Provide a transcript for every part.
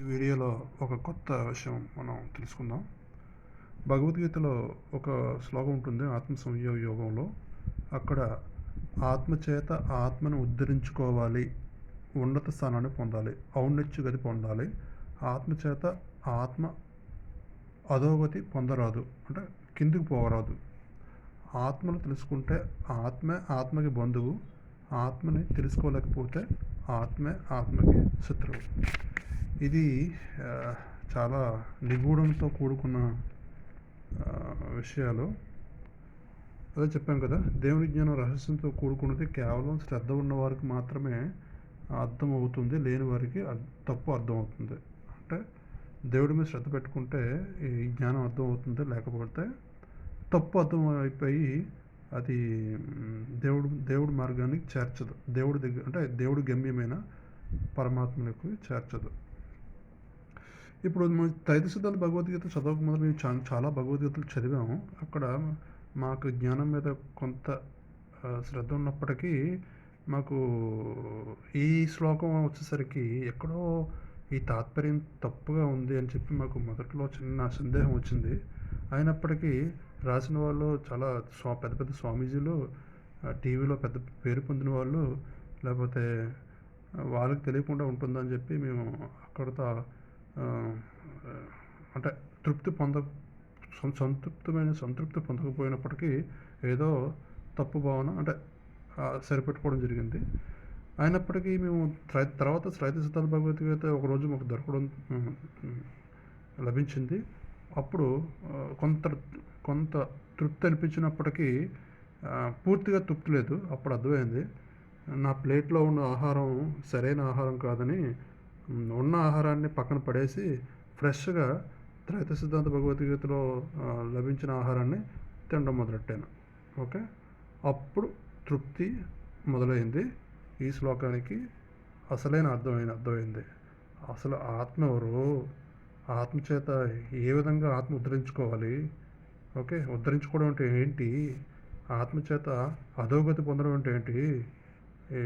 ఈ వీడియోలో ఒక కొత్త విషయం మనం తెలుసుకుందాం. భగవద్గీతలో ఒక శ్లోకం ఉంటుంది ఆత్మ సంయోగ యోగంలో. అక్కడ ఆత్మచేత ఆత్మను ఉద్ధరించుకోవాలి ఉన్నత స్థానాన్ని పొందాలి ఔన్నత్య గతి పొందాలి. ఆత్మచేత ఆత్మ అధోగతి పొందరాదు అంటే కిందికి పోరాదు. ఆత్మను తెలుసుకుంటే ఆత్మే ఆత్మకి బంధువు ఆత్మని తెలుసుకోలేకపోతే ఆత్మే ఆత్మకి శత్రువు. ఇది చాలా నిగూఢంతో కూడుకున్న విషయాలు. అదే చెప్పాం కదా దేవుని జ్ఞానం రహస్యంతో కూడుకున్నది కేవలం శ్రద్ధ ఉన్న వారికి మాత్రమే అర్థం అవుతుంది లేని వారికి తప్పు అర్థం అవుతుంది అంటే దేవుడి మీద శ్రద్ధ పెట్టుకుంటే ఈ జ్ఞానం అర్థం అవుతుంది లేకపోతే తప్పు అర్థం అయిపోయి అది దేవుడు దేవుడి మార్గానికి చేర్చదు. దేవుడి దగ్గర అంటే దేవుడి గమ్యమైన పరమాత్మలకు చేర్చదు. ఇప్పుడు మనం తైత సిద్ధాంత భగవద్గీత చదవక మొదలు మేము చా- చాలా భగవద్గీతలు చదివాము. అక్కడ మాకు జ్ఞానం మీద కొంత శ్రద్ధ ఉన్నప్పటికీ మాకు ఈ శ్లోకం వచ్చేసరికి ఎక్కడో ఈ తాత్పర్యం తప్పుగా ఉంది అని చెప్పి మాకు మొదట్లో చిన్న సందేహం వచ్చింది. అయినప్పటికీ రాసిన వాళ్ళు చాలా స్వా పెద్ద పెద్ద స్వామీజీలు టీవీలో పెద్ద పేరు పొందిన వాళ్ళు లేకపోతే వాళ్ళకి తెలియకుండా ఉంటుందని చెప్పి మేము అక్కడతో అంటే తృప్తి పొంద సంతృప్తమైన సంతృప్తి పొందకపోయినప్పటికీ ఏదో తప్పు భావన అంటే సరిపెట్టుకోవడం జరిగింది. అయినప్పటికీ మేము తర్వాత శ్రైత సిద్ధాంత భగవద్గీత ఒకరోజు మాకు దొరకడం లభించింది. అప్పుడు కొంత కొంత తృప్తి అనిపించినప్పటికీ పూర్తిగా తృప్తి లేదు. అప్పుడు అర్థమైంది నా ప్లేట్లో ఉన్న ఆహారం సరైన ఆహారం కాదని ఉన్న ఆహారాన్ని పక్కన పడేసి ఫ్రెష్గా త్రైత సిద్ధాంత భగవద్గీతలో లభించిన ఆహారాన్ని తినడం మొదలెట్టాను. ఓకే? అప్పుడు తృప్తి మొదలైంది. ఈ శ్లోకానికి అసలైన అర్థమైన అర్థమైంది. అసలు ఆత్మ ఎవరు? ఆత్మ చేత ఏ విధంగా ఆత్మ ఉద్ధరించుకోవాలి? ఓకే? ఉద్ధరించుకోవడం అంటే ఏంటి? ఆత్మ చేత అధోగతి పొందడం అంటే ఏంటి?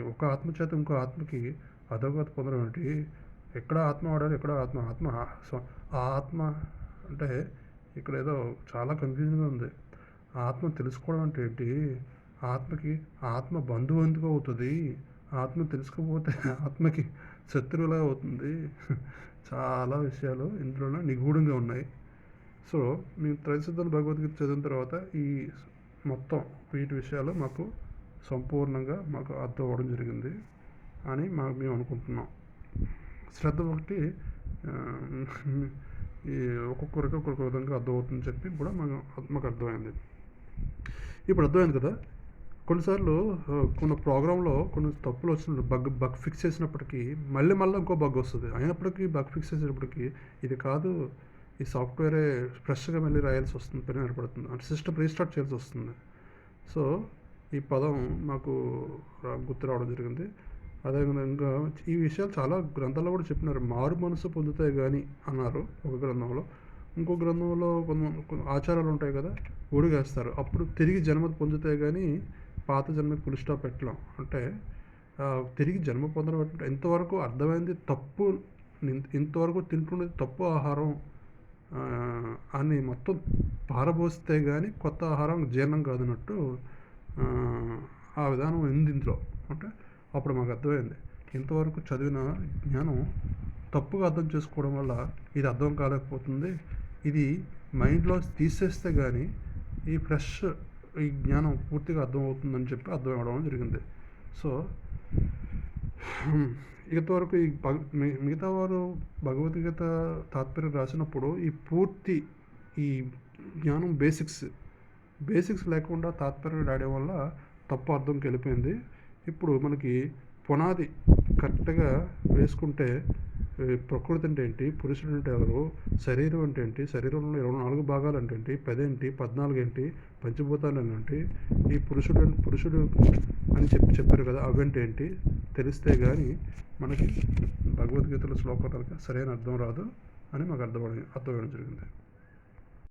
ఒక ఆత్మ చేత ఇంకో ఆత్మకి అధోగతి పొందడం ఏంటి? ఎక్కడ ఆత్మ వాడాలి ఎక్కడ ఆత్మ ఆత్మ ఆ ఆత్మ అంటే ఇక్కడ ఏదో చాలా కన్ఫ్యూజన్గా ఉంది. ఆత్మ తెలుసుకోవడం అంటే ఏంటి? ఆత్మకి ఆత్మ బంధువు ఎందుకు అవుతుంది? ఆత్మ తెలుసుకోకపోతే ఆత్మకి శత్రువులా అవుతుంది. చాలా విషయాలు ఇందులో నిగూఢంగా ఉన్నాయి. సో మేము త్రైసిద్ధాలు భగవద్గీత చదివిన తర్వాత ఈ మొత్తం వీటి విషయాలు మాకు సంపూర్ణంగా మాకు అర్థం అవ్వడం జరిగింది అని మా మేము అనుకుంటున్నాం. శ్రద్ధ ఒకటి ఈ ఒక్కొక్కరికి ఒక్కొక్క విధంగా అర్థమవుతుందని చెప్పి కూడా మాకు మాకు అర్థమైంది. ఇప్పుడు అర్థమైంది కదా? కొన్నిసార్లు కొన్ని ప్రోగ్రాంలో కొన్ని తప్పులు వచ్చినప్పుడు బగ్ బగ్ ఫిక్స్ చేసినప్పటికీ మళ్ళీ మళ్ళీ ఇంకో బగ్ వస్తుంది. అయినప్పటికీ బగ్ ఫిక్స్ చేసినప్పటికీ ఇది కాదు ఈ సాఫ్ట్వేరే ఫ్రెష్గా మళ్ళీ రాయాల్సి వస్తుంది పని ఏర్పడుతుంది. అంటే సిస్టమ్ రీస్టార్ట్ చేయాల్సి వస్తుంది. సో ఈ పదం మాకు గుర్తు రావడం జరిగింది. అదేవిధంగా ఈ విషయాలు చాలా గ్రంథాల్లో కూడా చెప్పినారు. మారు మనసు పొందుతాయి కానీ అన్నారు ఒక గ్రంథంలో. ఇంకో గ్రంథంలో కొంత ఆచారాలు ఉంటాయి కదా ఉడిగేస్తారు అప్పుడు తిరిగి జన్మ పొందుతాయి కానీ పాత జన్మ పులి స్టాప్ పెట్టలేం అంటే తిరిగి జన్మ పొందడం అంటే ఎంతవరకు అర్థమైంది తప్పు ఇంతవరకు తింటుండేది తప్పు ఆహారం అని మొత్తం పారబోస్తే కానీ కొత్త ఆహారం జీర్ణం కాదన్నట్టు ఆ, ఆ విధానం ఉంది ఇందులో. అంటే అప్పుడు మాకు అర్థమైంది. ఇంతవరకు చదివిన జ్ఞానం తప్పుగా అర్థం చేసుకోవడం వల్ల ఇది అర్థం కాలేకపోతుంది. ఇది మైండ్లో తీసేస్తే కానీ ఈ ఫ్రెష్ ఈ జ్ఞానం పూర్తిగా అర్థమవుతుందని చెప్పి అర్థం అవ్వడం జరిగింది. సో ఇంతవరకు ఈ భగ మిగతా వారు భగవద్గీత తాత్పర్యం రాసినప్పుడు ఈ పూర్తి ఈ జ్ఞానం బేసిక్స్ బేసిక్స్ లేకుండా తాత్పర్యం రాయడం వల్ల తప్పు అర్థంకి వెళ్ళిపోయింది. ఇప్పుడు మనకి పునాది కరెక్ట్గా వేసుకుంటే ప్రకృతి అంటే ఏంటి పురుషుడు అంటే ఎవరు శరీరం అంటే ఏంటి శరీరంలో ఇరవై నాలుగు భాగాలు అంటే ఏంటి పదేంటి పద్నాలుగు ఏంటి పంచభూతాలు ఏంటి ఈ పురుషుడు పురుషుడు అని చెప్పి చెప్పారు కదా అవంటే ఏంటి తెలిస్తే కానీ మనకి భగవద్గీతలో శ్లోకాలకు సరైన అర్థం రాదు అని మాకు అర్థం అర్థం అవ్వడం జరిగింది.